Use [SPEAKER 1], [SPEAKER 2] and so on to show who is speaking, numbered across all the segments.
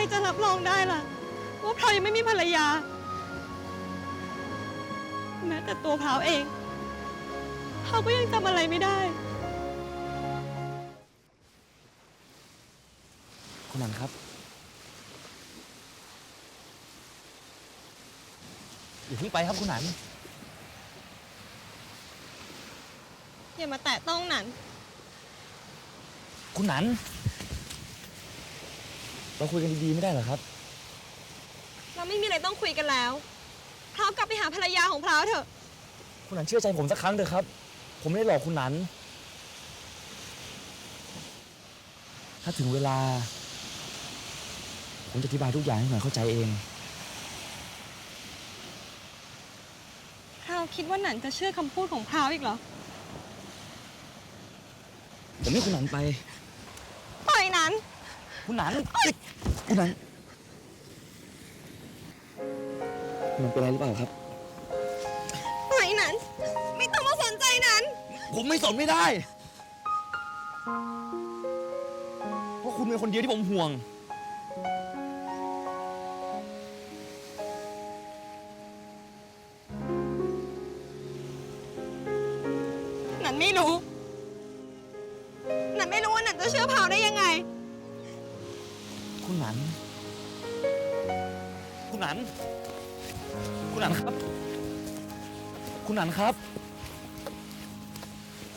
[SPEAKER 1] รจะรับรองได้ล่ะว่าพราวยังไม่มีภรรยา แม้แต่ตัวพราวเองพราวก็ยังจำอะไรไม่ได้
[SPEAKER 2] คุณหนันครับ อย่าเพิ่งไปครับคุณหนัน
[SPEAKER 1] อย่ามาแตะต้องหนัน
[SPEAKER 2] คุณหนัน เราคุยกันดีๆไม่ได้เหรอครับ
[SPEAKER 1] เราไม่มีอะไรต้องคุยกันแล้วพราวกลับไปหาภรรยาของพราวเถอะ
[SPEAKER 2] คุณหนันเชื่อใจผมสักครั้งเถอะครับ ผมไม่ได้หลอกคุณหนัน ถ้าถึงเวลา ผมจะอธิบายทุกอย่างให้หน่อยเข้าใจเอง
[SPEAKER 1] พราวคิดว่าหนันจะเชื่อคำพูดของพราวอีกเหรอ
[SPEAKER 2] ผมให้คุณหนันไป
[SPEAKER 1] ปล่อยหนัน
[SPEAKER 2] คุณหนันคุณหนันคุณหนันเป็นอะไรหรือเปล่าครับ
[SPEAKER 1] ปล่อยหนันไม่ต้องมาสนใจหนัน
[SPEAKER 2] ผมไม่สนไม่ได้ เพราะคุณเป็นคนเดียวที่ผมห่วง
[SPEAKER 1] หนันไม่รู้ หนันไม่รู้ว่าหนันจะเชื่อพราวได้ยังไง
[SPEAKER 2] คุณห นันคุณหนัน คุณหนันครับ คุณหนันครับ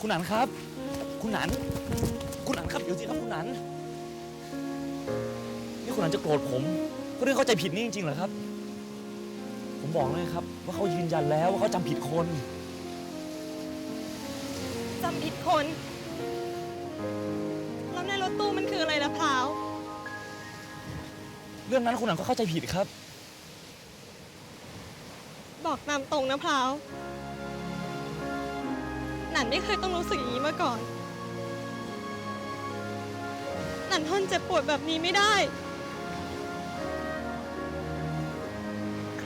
[SPEAKER 2] คุณหนันครับ คุณหนัน คุณหนันครับเดี๋ยวสิครับคุณหนัน นี่คุณหนันจะโกรธผมก็เรื่องเข้าใจผิดนี่จริงๆเหรอครับ ผมบอกเลยครับ ว่าเขายืนยันแล้วว่าเขาจำผิดคน
[SPEAKER 1] จำผิดคน แล้วในรถตู้มันคืออะไรล่ะพราว
[SPEAKER 2] เรื่องนั้นคุณหนันก็เข้าใจผิดครับ
[SPEAKER 1] บอกตามตรงนะพราวหนันไม่เคยต้องรู้สึกอย่างนี้มาก่อน หนันทนเจ็บปวดแบบนี้ไม่ได้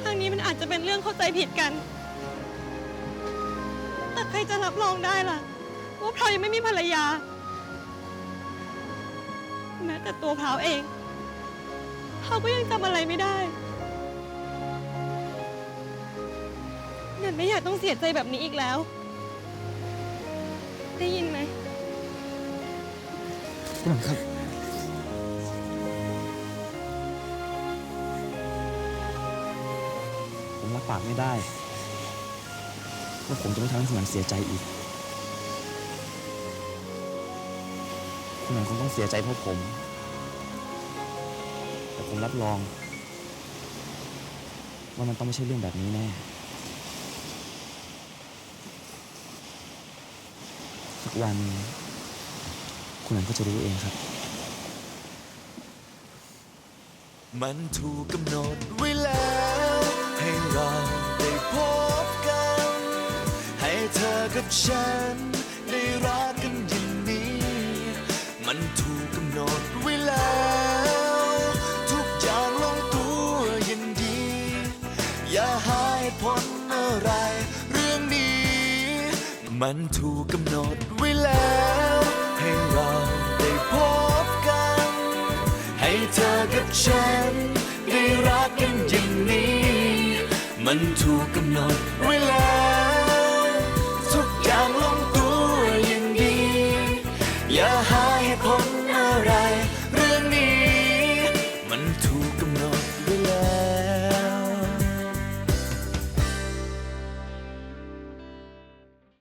[SPEAKER 1] ครั้งนี้มันอาจจะเป็นเรื่องเข้าใจผิดกัน แต่ใครจะรับรองได้ล่ะ ว่าพราวยังไม่มีภรรยา แม้แต่ตัวพราวเอง พราก็ยังจำอะไรไม่ได้หนันไม่อยากต้องเสียใจแบบนี้อีกแล้ว ได้ยินไหม
[SPEAKER 2] คุณหนันครับ ผมรับปากไม่ได้ว่าผมจะไม่ทำให้คุณหนันเสียใจอีก คุณหนันคงต้องเสียใจเพราะผม แต่ผมรับรอง ว่ามันต้องไม่ใช่เรื่องแบบนี้แน่ สักวัน คุณนันก็จะรู้เองครับ
[SPEAKER 3] มันถูกกำหนดไว้แล้ว ให้เราได้พบกัน ให้เธอกับฉัน ได้รักกันอย่างนี้ มันถูกกำหนดไว้แล้ว มันถูกกำหนดไว้แล้ว ให้เราได้พบกัน ให้เธอกับฉัน ได้รักกันอย่างนี้ มันถูกกำหนดไว้แล้ว ทุกอย่างลงตัวอย่างดี อย่าหาเหตุผลอะไร เรื่องนี้ มันถูกกำหนด